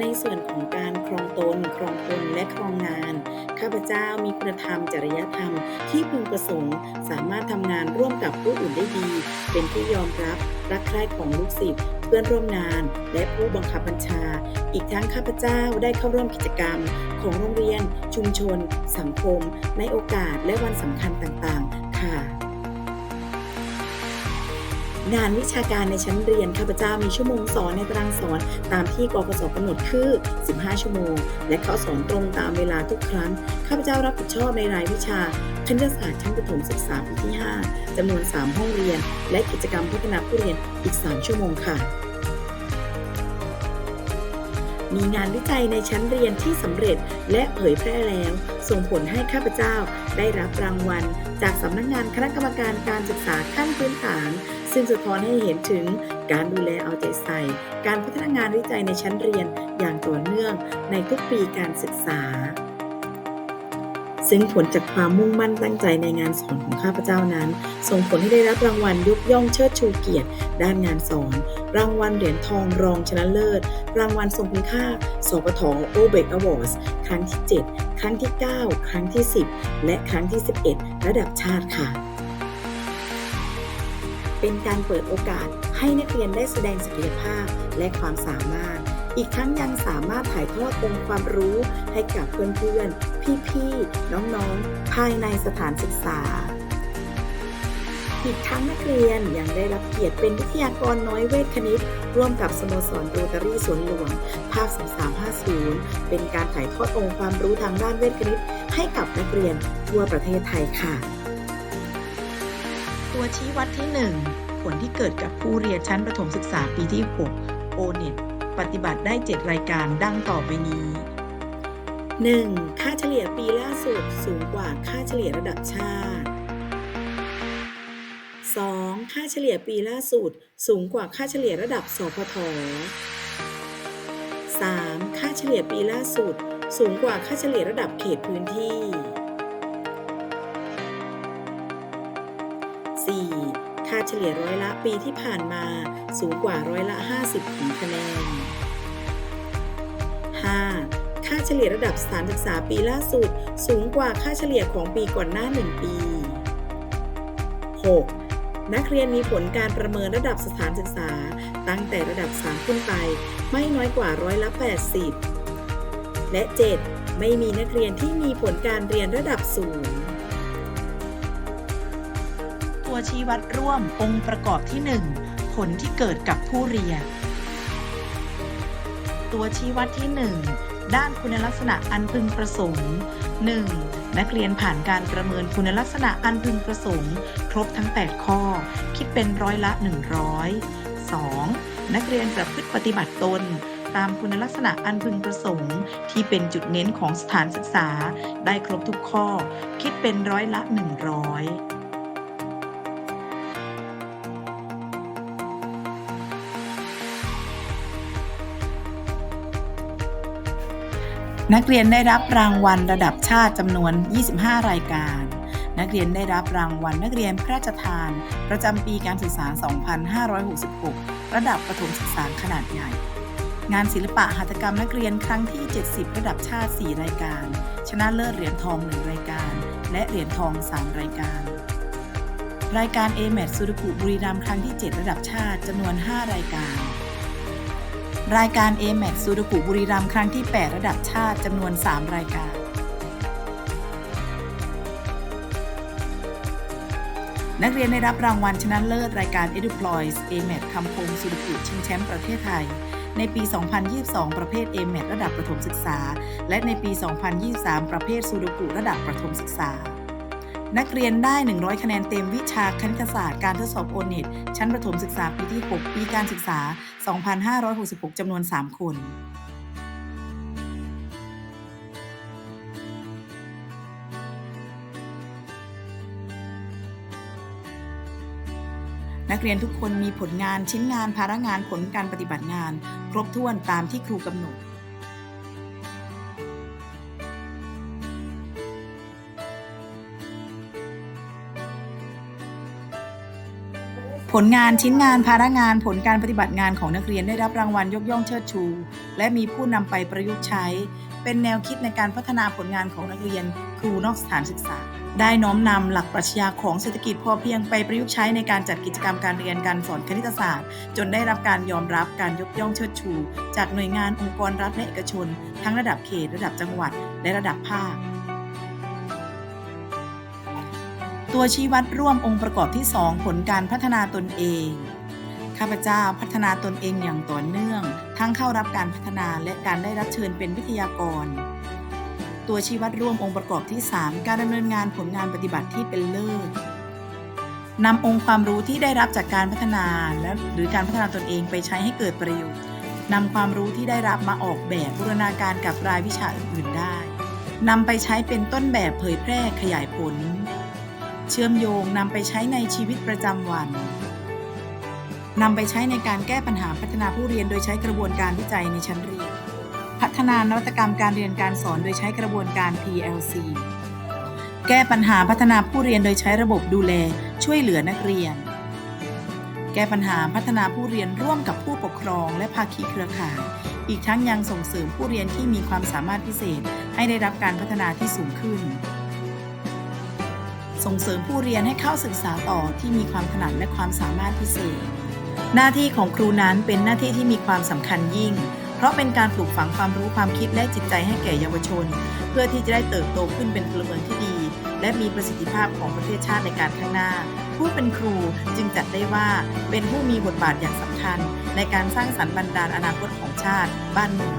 ในส่วนของการครองตน ครองตนและครองงาน ข้าพเจ้ามีคุณธรรมจริยธรรม ที่พึงประสงค์ สามารถทำงานร่วมกับผู้อื่นได้ดี เป็นที่ยอมรับรักใคร่ของลูกศิษย์เพื่อนร่วมงานและผู้บังคับบัญชา อีกทั้งข้าพเจ้าได้เข้าร่วมกิจกรรม ของโรงเรียน ชุมชน สังคม ในโอกาสและวันสำคัญต่างๆ ค่ะ งานวิชาการในชั้นเรียนข้าพเจ้ามีชั่วโมงสอนในตารางสอนตามที่กกศกำหนดคือ 15 ชั่วโมง และเขาสอนตรงตามเวลาทุกครั้ง ข้าพเจ้ารับผิดชอบในรายวิชาคณิตศาสตร์ชั้นประถมศึกษาปีที่ 5จำนวน 3 ห้องเรียน และกิจกรรมพัฒนาผู้เรียนอีก 3 ชั่วโมงค่ะมีงานวิจัยในชั้นเรียนที่สำเร็จและเผยแพร่แล้ว ส่งผลให้ข้าพเจ้าได้รับรางวัล จากสำนักงานคณะกรรมการการศึกษาขั้นพื้นฐาน ซึ่งสะท้อนให้เห็นถึงการดูแลเอาใจใส่ การพัฒนางานวิจัยในชั้นเรียนอย่างต่อเนื่องในทุกปีการศึกษา ซึ่งผลจากความมุ่งมั่นตั้งใจในงานสอนของข้าพเจ้านั้น ส่งผลให้ได้รับรางวัลยกย่องเชิดชูเกียรติ ด้านงานสอน รางวัลเหรียญทองรองชนะเลิศ รางวัลทรงคุณค่า สปทโอเบกอวอร์ดครั้งที่ 7 ครั้งที่ 9 ครั้งที่ 10 และครั้งที่ 11 ระดับชาติค่ะ เป็นการเปิดโอกาสให้นักเรียนได้แสดงศักยภาพและความสามารถ อีกทั้งยังสามารถถ่ายทอดองค์ความรู้ให้กับเพื่อนๆ พี่ๆ น้องๆ ภายในสถานศึกษา อีกทั้งนักเรียนยังได้รับเกียรติเป็นวิทยากรน้อยเวทคณิต ร่วมกับสโมสรโรตารี่สวนหลวง ภาค3350 เป็นการถ่ายทอดองค์ความรู้ทางด้านเวทคณิต ให้กับนักเรียนทั่วประเทศไทยค่ะ ตัวชี้วัดที่ 1 ผลที่เกิดกับผู้เรียนชั้นประถมศึกษาปีที่ 6 o n e t ปฏิบัติได้ 7 รายการดังต่อไปนี้ 1. ค่าเฉลี่ยปีล่าสุดสูงกว่าค่าเฉลี่ยระดับชาติ 2. ค่าเฉลี่ยปีล่าสุดสูงกว่าค่าเฉลี่ยระดับสพท 3. ค่าเฉลี่ยปีล่าสุดสูงกว่าค่าเฉลี่ยระดับเขตพื้นที่ 4. ค่าเฉลี่ยร้อยละปีที่ผ่านมาสูงกว่าร้อยละ 50 ของคะแนน 5. ค่าเฉลี่ยระดับสถานศึกษาปีล่าสุด สูงกว่าค่าเฉลี่ยของปีก่อนหน้า 1 ปี 6. นักเรียนมีผลการประเมินระดับสถานศึกษา ตั้งแต่ระดับ 3 ขึ้นไป ไม่น้อยกว่าร้อยละ 80 และ 7. ไม่มีนักเรียนที่มีผลการเรียนระดับสูง ตัวชี้วัดร่วมองค์ประกอบที่ 1 ผลที่เกิดกับผู้เรียน ตัวชี้วัดที่ 1 ด้านคุณลักษณะอันพึงประสงค์ 1. นักเรียนผ่านการประเมินคุณลักษณะอันพึงประสงค์ ครบทั้ง 8 ข้อ คิดเป็นร้อยละ 100 2. นักเรียนประพฤติปฏิบัติตน ตามคุณลักษณะอันพึงประสงค์ ที่เป็นจุดเน้นของสถานศึกษา ได้ครบทุกข้อ คิดเป็นร้อยละ 100 นักเรียนได้รับรางวัลระดับชาติจำนวน 25 รายการ นักเรียนได้รับรางวัลนักเรียนพระราชทาน ประจำปีการศึกษา 2566 ระดับประถมศึกษาขนาดใหญ่ งานศิลปะหัตถกรรมนักเรียนครั้งที่ 70 ระดับชาติ 4 รายการ ชนะเลิศเหรียญทอง 1 รายการ และเหรียญทอง 3 รายการ รายการ a m e t สุรกุบุรีรัมย์ครั้งที่ 7 ระดับชาติจำนวน 5 รายการ รายการ a m a x สุรกุบุรีรัมย์ครั้งที่ 8 ระดับชาติจำนวน 3 รายการ นักเรียนได้รับรางวัลชนะเลิศรายการ EduPloys a m a t คำพงสุรกุชิงแชมป์ประเทศไทย ในปี 2022 ประเภท a m a t ระดับประถมศึกษา และในปี 2023 ประเภทสุรกุระดับประถมศึกษา นักเรียนได้ 100 คะแนนเต็มวิชาคณิตศาสตร์การทดสอบโอเน็ตชั้นประถมศึกษาปีที่ 6 ปีการศึกษา 2566 จำนวน 3 คน นักเรียนทุกคนมีผลงานชิ้นงานภาระงานผลการปฏิบัติงาน ครบถ้วนตามที่ครูกำหนด ผลงานชิ้นงานภาระงานผลการปฏิบัติงานของนักเรียนได้รับรางวัลยกย่องเชิดชู และมีผู้นำไปประยุกต์ใช้ เป็นแนวคิดในการพัฒนาผลงานของนักเรียนครูนอกสถานศึกษา ได้น้อมนำหลักปรัชญาของเศรษฐกิจพอเพียงไปประยุกต์ใช้ในการจัดกิจกรรมการเรียนการสอนคณิตศาสตร์ จนได้รับการยอมรับการยกย่องเชิดชู จากหน่วยงานองค์กรรัฐและเอกชน ทั้งระดับเขต ระดับจังหวัด และระดับภาค ตัวชี้วัดร่วมองค์ประกอบที่ 2 ผลการพัฒนาตนเอง ข้าพเจ้าพัฒนาตนเองอย่างต่อเนื่อง ทั้งเข้ารับการพัฒนาและการได้รับเชิญเป็นวิทยากร ตัวชี้วัดร่วมองค์ประกอบที่ 3 การดำเนินงานผลงานปฏิบัติที่เป็นเลิศนำองค์ความรู้ที่ได้รับจากการพัฒนาและหรือการพัฒนาตนเองไปใช้ให้เกิดประโยชน์นำความรู้ที่ได้รับมาออกแบบบูรณาการกับรายวิชาอื่นๆได้นำไปใช้เป็นต้นแบบเผยแพร่ขยายผล เชื่อมโยงนำไปใช้ในชีวิตประจำวันนำไปใช้ในการแก้ปัญหาพัฒนาผู้เรียนโดยใช้กระบวนการวิจัยในชั้นเรียน พัฒนานวัตกรรมการเรียนการสอนโดยใช้กระบวนการ PLC แก้ปัญหาพัฒนาผู้เรียนโดยใช้ระบบดูแลช่วยเหลือนักเรียน แก้ปัญหาพัฒนาผู้เรียนร่วมกับผู้ปกครอง และภาคีเครือข่าย อีกทั้งยังส่งเสริมผู้เรียนที่มีความสามารถพิเศษ ให้ได้รับการพัฒนาที่สูงขึ้น ส่งเสริมผู้เรียนให้เข้าศึกษาต่อที่มีความถนัดและความสามารถพิเศษ หน้าที่ของครูนั้นเป็นหน้าที่ที่มีความสำคัญยิ่ง เพราะเป็นการปลูกฝังความรู้ความคิดและจิตใจให้แก่เยาวชน เพื่อที่จะได้เติบโตขึ้นเป็นพลเมืองที่ดี และมีประสิทธิภาพของประเทศชาติในการข้างหน้า ผู้เป็นครูจึงจัดได้ว่าเป็นผู้มีบทบาทอย่างสำคัญ ในการสร้างสรรค์บรรดาลอนาคตของชาติบ้านเมือง